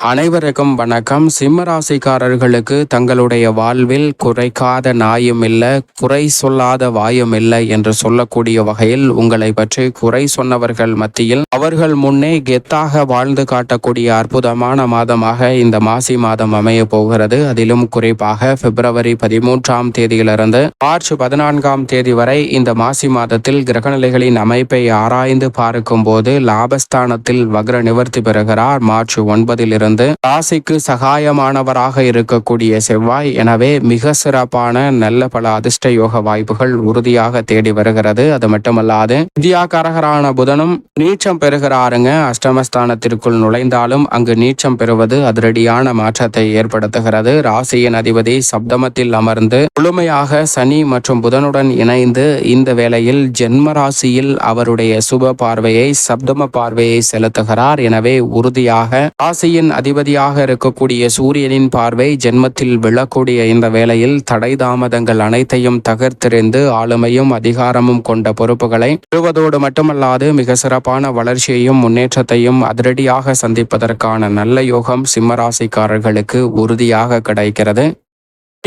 அனைவருக்கும் வணக்கம். சிம்மராசிக்காரர்களுக்கு தங்களுடைய வாழ்வில் குறைக்காத நாயும் இல்லை குறை சொல்லாத வாயும் இல்லை என்று சொல்லக்கூடிய வகையில் உங்களை பற்றி குறை சொன்னவர்கள் மத்தியில் அவர்கள் முன்னே கெத்தாக வாழ்ந்து காட்டக்கூடிய அற்புதமான மாதமாக இந்த மாசி மாதம் அமைய போகிறது. அதிலும் குறிப்பாக பிப்ரவரி பதிமூன்றாம் தேதியிலிருந்து மார்ச் பதினான்காம் தேதி வரை இந்த மாசி மாதத்தில் கிரகநிலைகளின் அமைப்பை ஆராய்ந்து பார்க்கும் போது லாபஸ்தானத்தில் வக்ர நிவர்த்தி பெறுகிறார். மார்ச் ஒன்பதில் இருந்து ராசிக்கு சகாயமானவராக இருக்கக்கூடிய செவ்வாய் எனவே மிக சிறப்பான நல்ல பல அதிர்ஷ்ட யோக வாய்ப்புகள் உறுதியாக தேடி வருகிறது. அது மட்டுமல்லாது வித்யாகரகரான புதனும் நீச்சம் பெறுகிறாருங்க. அஷ்டமஸ்தானத்திற்குள் நுழைந்தாலும் அங்கு நீச்சம் பெறுவது அதிரடியான மாற்றத்தை ஏற்படுத்துகிறது. ராசியின் அதிபதி சப்தமத்தில் அமர்ந்து முழுமையாக சனி மற்றும் புதனுடன் இணைந்து இந்த வேளையில் ஜென்ம ராசியில் அவருடைய சுப பார்வையை சப்தம பார்வையை செலுத்துகிறார். எனவே உறுதியாக ராசியின் அதிபதியாக இருக்கக்கூடிய சூரியனின் பார்வை ஜென்மத்தில் விழக்கூடிய இந்த வேளையில் தடை தாமதங்கள் அனைத்தையும் தகர்த்தெறிந்து ஆளுமையும் அதிகாரமும் கொண்ட பொறுப்புகளை பெறுவதோடு மட்டுமல்லாது மிக சிறப்பான வளர்ச்சியையும் முன்னேற்றத்தையும் அதிரடியாக சந்திப்பதற்கான நல்ல யோகம் சிம்மராசிக்காரர்களுக்கு உறுதியாக கிடைக்கிறது.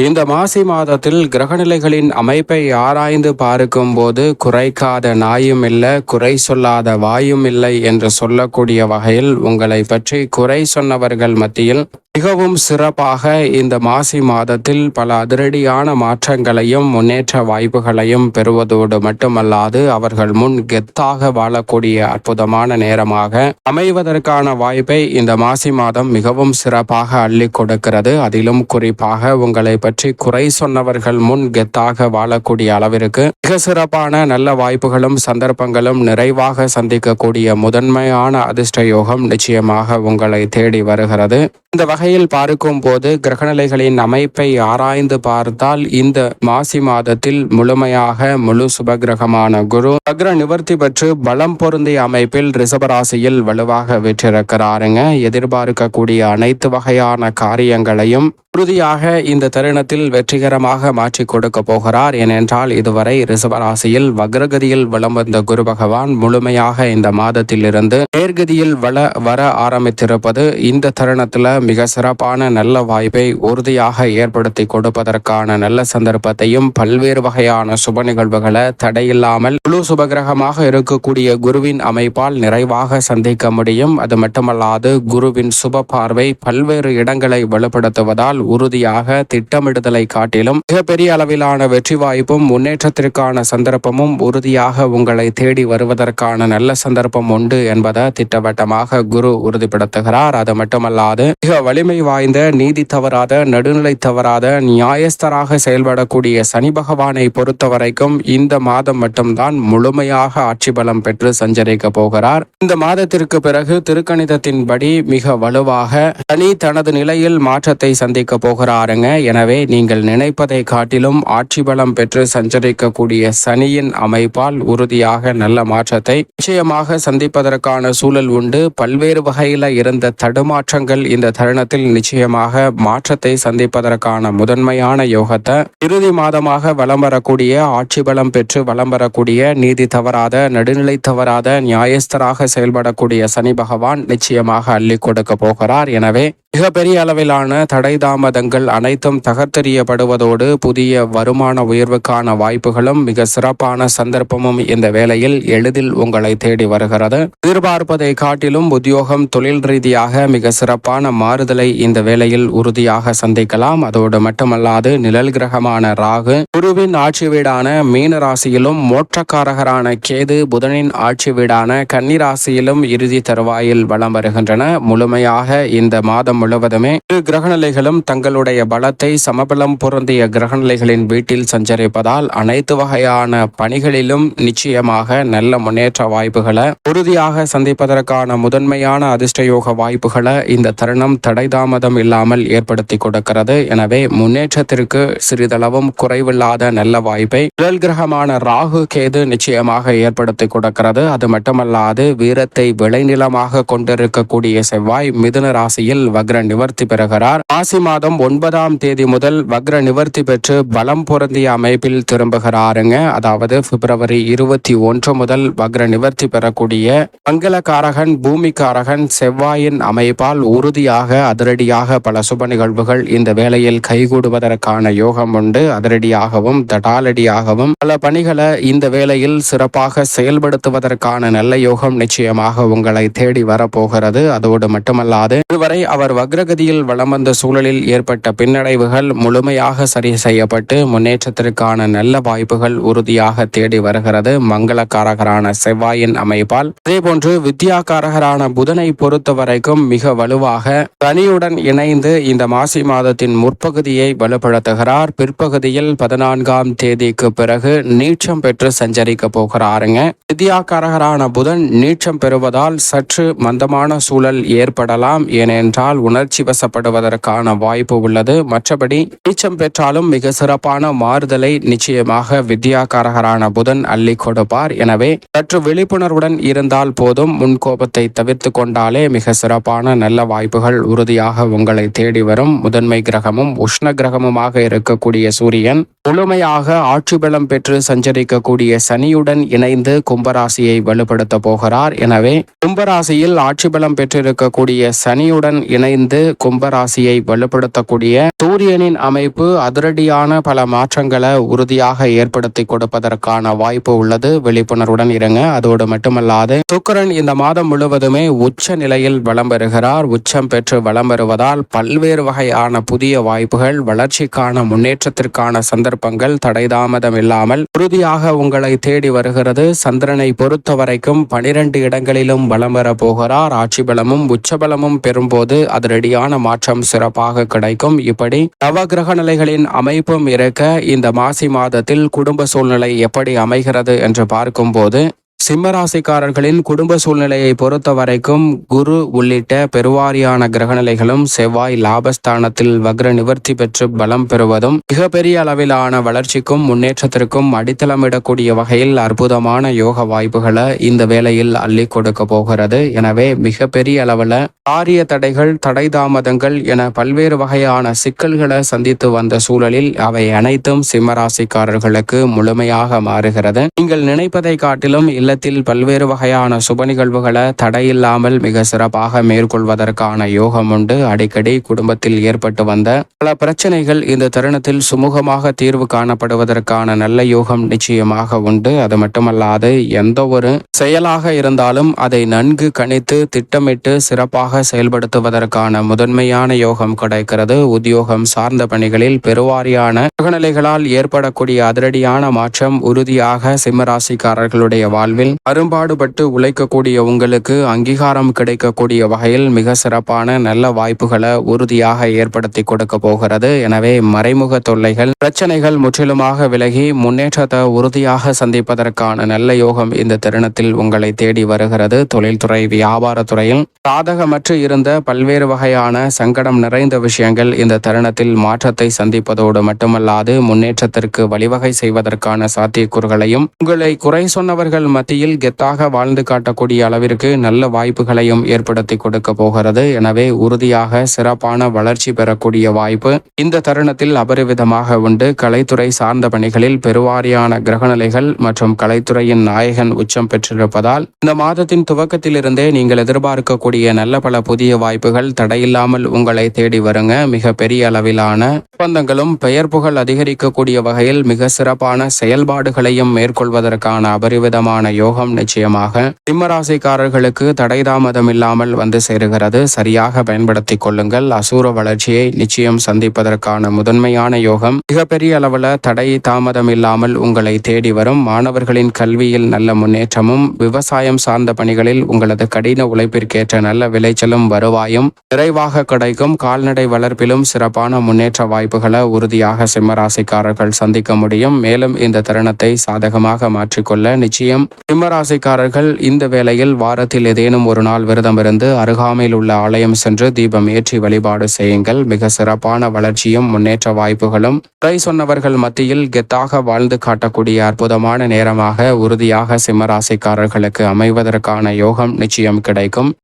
இந்த மாசி மாதத்தில் கிரகநிலைகளின் அமைப்பை ஆராய்ந்து பார்க்கும் போது குறைக்காத நாயும் இல்லை குறை சொல்லாத வாயும் இல்லை என்று சொல்லக்கூடிய வகையில் உங்களை பற்றி குறை சொன்னவர்கள் மத்தியில் மிகவும் சிறப்பாக இந்த மாசி மாதத்தில் பல அதிரடியான மாற்றங்களையும் முன்னேற்ற வாய்ப்புகளையும் பெறுவதோடு மட்டுமல்லாது அவர்கள் முன் கெத்தாக வாழக்கூடிய அற்புதமான நேரமாக அமைவதற்கான வாய்ப்பை இந்த மாசி மாதம் மிகவும் சிறப்பாக அள்ளி கொடுக்கிறது. அதிலும் குறிப்பாக உங்களை பற்றி பற்றி குறை சொன்னவர்கள் முன் கெத்தாக வாழக்கூடிய அளவிற்கு மிக சிறப்பான நல்ல வாய்ப்புகளும் சந்தர்ப்பங்களும் நிறைவாக சந்திக்கக்கூடிய முதன்மையான அதிர்ஷ்ட யோகம் நிச்சயமாக உங்களை தேடி வருகிறது. இந்த வகையில் பார்க்கும் போது கிரகநிலைகளின் அமைப்பை ஆராய்ந்து பார்த்தால் இந்த மாசி மாதத்தில் முழுமையாக முழு சுபகிரகமான குரு அக்ர நிவர்த்தி பெற்று பலம் பொருந்திய அமைப்பில் ரிசபராசியில் வலுவாக வெற்றிருக்கிறாருங்க. எதிர்பார்க்கக்கூடிய அனைத்து வகையான காரியங்களையும் உறுதியாக இந்த தருணத்தில் வெற்றிகரமாக மாற்றி கொடுக்க போகிறார். ஏனென்றால் இதுவரை ரிசபராசியில் வக்ரகதியில் வலம் வந்த குரு பகவான் முழுமையாக இந்த மாதத்தில் இருந்து நேர்கதியில் வள வர ஆரம்பித்திருப்பது இந்த தருணத்தில் மிக சிறப்பான நல்ல வாய்ப்பை உறுதியாக ஏற்படுத்தி கொடுப்பதற்கான நல்ல சந்தர்ப்பத்தையும் பல்வேறு வகையான சுப நிகழ்வுகளை தடையில்லாமல் முழு சுபகிரகமாக இருக்கக்கூடிய குருவின் அமைப்பால் நிறைவாக சந்திக்க முடியும். அது மட்டுமல்லாது குருவின் சுப பார்வை பல்வேறு இடங்களை வலுப்படுத்துவதால் உறுதியாக திட்டமிடுதலை காட்டிலும் மிகப்பெரிய அளவிலான வெற்றி வாய்ப்பும் முன்னேற்றத்திற்கான சந்தர்ப்பமும் உறுதியாக உங்களை தேடி வருவதற்கான நல்ல சந்தர்ப்பம் உண்டு என்பதை திட்டவட்டமாக குரு உறுதிப்படுத்துகிறார். அது மட்டுமல்லாது மிக வலிமை வாய்ந்த நீதி தவறாத நடுநிலை தவறாத நியாயஸ்தராக செயல்படக்கூடிய சனி பகவானை பொறுத்த வரைக்கும் இந்த மாதம் மட்டும்தான் முழுமையாக ஆட்சி பலம் பெற்று சஞ்சரிக்க போகிறார். இந்த மாதத்திற்கு பிறகு திருக்கணிதத்தின்படி மிக வலுவாக சனி தனது நிலையில் மாற்றத்தை சந்திக்க போகிறாருங்க. எனவே நீங்கள் நினைப்பதை காட்டிலும் ஆட்சி பலம் பெற்று சஞ்சரிக்கக்கூடிய சனியின் அமைப்பால் உறுதியாக நல்ல மாற்றத்தை நிச்சயமாக சந்திப்பதற்கான சூழல் உண்டு. பல்வேறு வகையில இருந்த தடுமாற்றங்கள் இந்த தருணத்தில் நிச்சயமாக மாற்றத்தை சந்திப்பதற்கான முதன்மையான யோகத்தை இறுதி மாதமாக வலம் வரக்கூடிய ஆட்சி பலம் பெற்று வலம் வரக்கூடிய நீதி தவறாத நடுநிலை தவறாத நியாயஸ்தராக செயல்படக்கூடிய சனி பகவான் நிச்சயமாக அள்ளி கொடுக்க போகிறார். எனவே மிகப்பெரிய அளவிலான தடை தாமதங்கள் அனைத்தும் தகர்த்தெறியப்படுவதோடு புதிய வருமான உயர்வுக்கான வாய்ப்புகளும் மிக சிறப்பான சந்தர்ப்பமும் இந்த வேளையில் எளிதில் உங்களை தேடி வருகிறது. எதிர்பார்ப்பதை காட்டிலும் உத்தியோகம் தொழில் ரீதியாக மிக சிறப்பான மாறுதலை இந்த வேளையில் உறுதியாக சந்திக்கலாம். அதோடு மட்டுமல்லாது நிழல் கிரகமான ராகு குருவின் ஆட்சி வீடான மீன ராசியிலும் மோற்றக்காரகரான கேது புதனின் ஆட்சி வீடான கன்னி ராசியிலும் இறுதி தருவாயில் வலம் வருகின்றன. முழுமையாக இந்த மாதம் முழுவதுமே இரு கிரகநிலைகளும் தங்களுடைய பலத்தை சமபலம் பொருந்திய கிரகநிலைகளின் வீட்டில் சஞ்சரிப்பதால் அனைத்து வகையான பணிகளிலும் நிச்சயமாக நல்ல முன்னேற்ற வாய்ப்புகளை உறுதியாக சந்திப்பதற்கான முதன்மையான அதிர்ஷ்டயோக வாய்ப்புகளை இந்த தருணம் தடை தாமதம் இல்லாமல் ஏற்படுத்தி கொடுக்கிறது. எனவே முன்னேற்றத்திற்கு சிறிதளவும் குறைவில்லாத நல்ல வாய்ப்பை முதல் கிரகமான ராகு கேது நிச்சயமாக ஏற்படுத்தி கொடுக்கிறது. அது மட்டுமல்லாது வீரத்தை விளைநிலமாக கொண்டிருக்கக்கூடிய செவ்வாய் மிதுன ராசியில் வக வக்ர நிவர்த்தி பெறுகிறார். மாசி மாதம் ஒன்பதாம் தேதி முதல் வக்ர நிவர்த்தி பெற்று பலம் பொருந்திய அமைப்பில் திரும்புகிறாருங்க. அதாவது பிப்ரவரி இருபத்தி ஒன்று முதல் வக்ர நிவர்த்தி பெறக்கூடிய மங்களக்காரகன் பூமிக்காரகன் செவ்வாயின் அமைப்பால் உறுதியாக அதிரடியாக பல சுப நிகழ்வுகள் இந்த வேளையில் கைகூடுவதற்கான யோகம் உண்டு. அதிரடியாகவும் தடாலடியாகவும் பல பணிகளை இந்த வேளையில் சிறப்பாக செயல்படுத்துவதற்கான நல்ல யோகம் நிச்சயமாக உங்களை தேடி வரப்போகிறது. அதோடு மட்டுமல்லாது இதுவரை அவர் வக்ரகதியில் வளம் வந்த சூழலில் ஏற்பட்ட பின்னடைவுகள் முழுமையாக சரி செய்யப்பட்டு முன்னேற்றத்திற்கான நல்ல வாய்ப்புகள் உறுதியாக தேடி வருகிறது. மங்களக்காரகரான செவ்வாயின் அமைப்பால். அதேபோன்று வித்யாகாரகரான புதனை பொறுத்த வரைக்கும் மிக வலுவாக சனியுடன் இணைந்து இந்த மாசி மாதத்தின் முற்பகுதியை வலுப்படுத்துகிறார். பிற்பகுதியில் பதினான்காம் தேதிக்கு பிறகு நீச்சம் பெற்று சஞ்சரிக்க போகிறாருங்க. வித்யாகாரகரான புதன் நீச்சம் பெறுவதால் சற்று மந்தமான சூழல் ஏற்படலாம். ஏனென்றால் உணர்ச்சி வசப்படுவதற்கான வாய்ப்பு உள்ளது. மற்றபடி நீச்சம் பெற்றாலும் மிக சிறப்பான மாறுதலை நிச்சயமாக வித்யாகாரகரான புதன் அள்ளி கொடுப்பார். எனவே சற்று விழிப்புணர்வுடன் இருந்தால் போதும். முன்கோபத்தை தவிர்த்து கொண்டாலே மிக சிறப்பான நல்ல வாய்ப்புகள் உறுதியாக உங்களை தேடி வரும். முதன்மை கிரகமும் உஷ்ண கிரகமுமாக இருக்கக்கூடிய சூரியன் முழுமையாக ஆட்சி பலம் பெற்று சஞ்சரிக்கக்கூடிய சனியுடன் இணைந்து கும்பராசியை வலுப்படுத்த போகிறார். எனவே கும்பராசியில் ஆட்சி பலம் பெற்றிருக்கக்கூடிய சனியுடன் இணைந்து கும்பராசியை வலுப்படுத்தக்கூடிய சூரியனின் அமைப்பு அதிரடியான பல மாற்றங்களை உறுதியாக ஏற்படுத்தி கொடுப்பதற்கான வாய்ப்பு உள்ளது. விழிப்புணர்வுடன் இருங்க. அதோடு மட்டுமல்லாது சுக்கரன் இந்த மாதம் முழுவதுமே உச்ச நிலையில் வளம் பெறுகிறார். உச்சம் பெற்று வளம் பெறுவதால் பல்வேறு வகையான புதிய வாய்ப்புகள் வளர்ச்சிக்கான முன்னேற்றத்திற்கான சந்தர்ப்பங்கள் தடைதாமதம் இல்லாமல் உறுதியாக உங்களை தேடி வருகிறது. சந்திரனை பொறுத்த வரைக்கும் பனிரெண்டு இடங்களிலும் பலம் பெற போகிறார். ஆட்சி பலமும் உச்சபலமும் பெறும்போது அதிரடியான மாற்றம் சிறப்பாக கிடைக்கும். இப்படி நவகிரக நிலைகளின் அமைப்பும் இருக்க இந்த மாசி மாதத்தில் குடும்ப சூழ்நிலை எப்படி அமைகிறது என்று பார்க்கும்போது சிம்மராசிக்காரர்களின் குடும்ப சூழ்நிலையை பொறுத்த வரைக்கும் குரு உள்ளிட்ட பெருவாரியான கிரகநிலைகளும் செவ்வாய் லாபஸ்தானத்தில் வக்ர நிவர்த்தி பெற்று பலம் பெறுவதும் மிகப்பெரிய அளவிலான வளர்ச்சிக்கும் முன்னேற்றத்திற்கும் அடித்தளமிடக்கூடிய வகையில் அற்புதமான யோக வாய்ப்புகளை இந்த வேளையில் அள்ளி கொடுக்க போகிறது. எனவே மிகப்பெரிய அளவில் காரிய தடைகள் தடை தாமதங்கள் என பல்வேறு வகையான சிக்கல்களை சந்தித்து வந்த சூழலில் அவை அனைத்தும் சிம்மராசிக்காரர்களுக்கு முழுமையாக மாறுகிறது. நீங்கள் நினைப்பதை காட்டிலும் இல்ல இல்லத்தில் பல்வேறு வகையான சுப நிகழ்வுகளை தடையில்லாமல் மிக சிறப்பாக மேற்கொள்வதற்கான யோகம் உண்டு. அடிக்கடி குடும்பத்தில் ஏற்பட்டு வந்த பல பிரச்சனைகள் இந்த தருணத்தில் சுமூகமாக தீர்வு காணப்படுவதற்கான நல்ல யோகம் நிச்சயமாக உண்டு. அது மட்டுமல்லாது எந்த ஒரு செயலாக இருந்தாலும் அதை நன்கு கணித்து திட்டமிட்டு சிறப்பாக செயல்படுத்துவதற்கான முதன்மையான யோகம் கிடைக்கிறது. உத்தியோகம் சார்ந்த பணிகளில் பெருவாரியான சுகநிலைகளால் ஏற்படக்கூடிய அதிரடியான மாற்றம் உறுதியாக சிம்மராசிக்காரர்களுடைய வாழ்வில் வாழ்வில் அரும்பாடுபட்டு உழைக்கக்கூடிய உங்களுக்கு அங்கீகாரம் கிடைக்கக்கூடிய வகையில் மிக சிறப்பான நல்ல வாய்ப்புகளை உறுதியாக ஏற்படுத்தி கொடுக்க போகிறது. எனவே மறைமுக தொல்லைகள் பிரச்சனைகள் முற்றிலுமாக விலகி முன்னேற்றத்தை உறுதியாக சந்திப்பதற்கான நல்ல யோகம் இந்த தருணத்தில் உங்களை தேடி வருகிறது. தொழில்துறை வியாபாரத்துறையில் சாதகமற்று இருந்த பல்வேறு வகையான சங்கடம் நிறைந்த விஷயங்கள் இந்த தருணத்தில் மாற்றத்தை சந்திப்பதோடு மட்டுமல்லாது முன்னேற்றத்திற்கு வழிவகை செய்வதற்கான சாத்தியக்கூறுகளையும் உங்களை குறை சொன்னவர்கள் மத்திய மத்தியில் கெத்தாக வாழ்ந்து காட்டக்கூடிய அளவிற்கு நல்ல வாய்ப்புகளையும் ஏற்படுத்தி கொடுக்க போகிறது. எனவே உறுதியாக சிறப்பான வளர்ச்சி பெறக்கூடிய வாய்ப்பு இந்த தருணத்தில் அபரிவிதமாக உண்டு. கலைத்துறை சார்ந்த பணிகளில் பெருவாரியான கிரகநிலைகள் மற்றும் கலைத்துறையின் நாயகன் உச்சம் பெற்றிருப்பதால் இந்த மாதத்தின் துவக்கத்திலிருந்தே நீங்கள் எதிர்பார்க்கக்கூடிய நல்ல பல புதிய வாய்ப்புகள் தடையில்லாமல் உங்களை தேடி வருங்க. மிக பெரிய அளவிலான ஒப்பந்தங்களும் பெயர் புகழ் அதிகரிக்கக்கூடிய வகையில் மிக சிறப்பான செயல்பாடுகளையும் மேற்கொள்வதற்கான அபரிவிதமான யோகம் நிச்சயமாக சிம்மராசிக்காரர்களுக்கு தடை தாமதம் இல்லாமல் வந்து சேருகிறது. சரியாக பயன்படுத்திக் கொள்ளுங்கள். அசூர வளர்ச்சியை நிச்சயம் சந்திப்பதற்கான முதன்மையான யோகம். மிகப்பெரிய அளவில் தடை தாமதம் இல்லாமல் உங்களை தேடி வரும். மாணவர்களின் கல்வியில் நல்ல முன்னேற்றமும் விவசாயம் சார்ந்த பணிகளில் உங்களது கடின உழைப்பிற்கேற்ற நல்ல விளைச்சலும் வருவாயும். நிறைவாக கிடைக்கும். கால்நடை வளர்ப்பிலும் சிறப்பான முன்னேற்ற வாய்ப்புகளை உறுதியாக சிம்மராசிக்காரர்கள் சந்திக்க முடியும். மேலும் இந்த தருணத்தை சாதகமாக மாற்றிக்கொள்ள நிச்சயம் சிம்மராசிக்காரர்கள் இந்த வேளையில் வாரத்தில் ஏதேனும் ஒரு நாள் விரதம் இருந்து அருகாமையில் உள்ள ஆலயம் சென்று தீபம் ஏற்றி வழிபாடு செய்யுங்கள். மிக சிறப்பான வளர்ச்சியும் முன்னேற்ற வாய்ப்புகளும் துறை சொன்னவர்கள் மத்தியில் கெத்தாக வாழ்ந்து காட்டக்கூடிய அற்புதமான நேரமாக உறுதியாக சிம்மராசிக்காரர்களுக்கு அமைவதற்கான யோகம் நிச்சயம் கிடைக்கும்.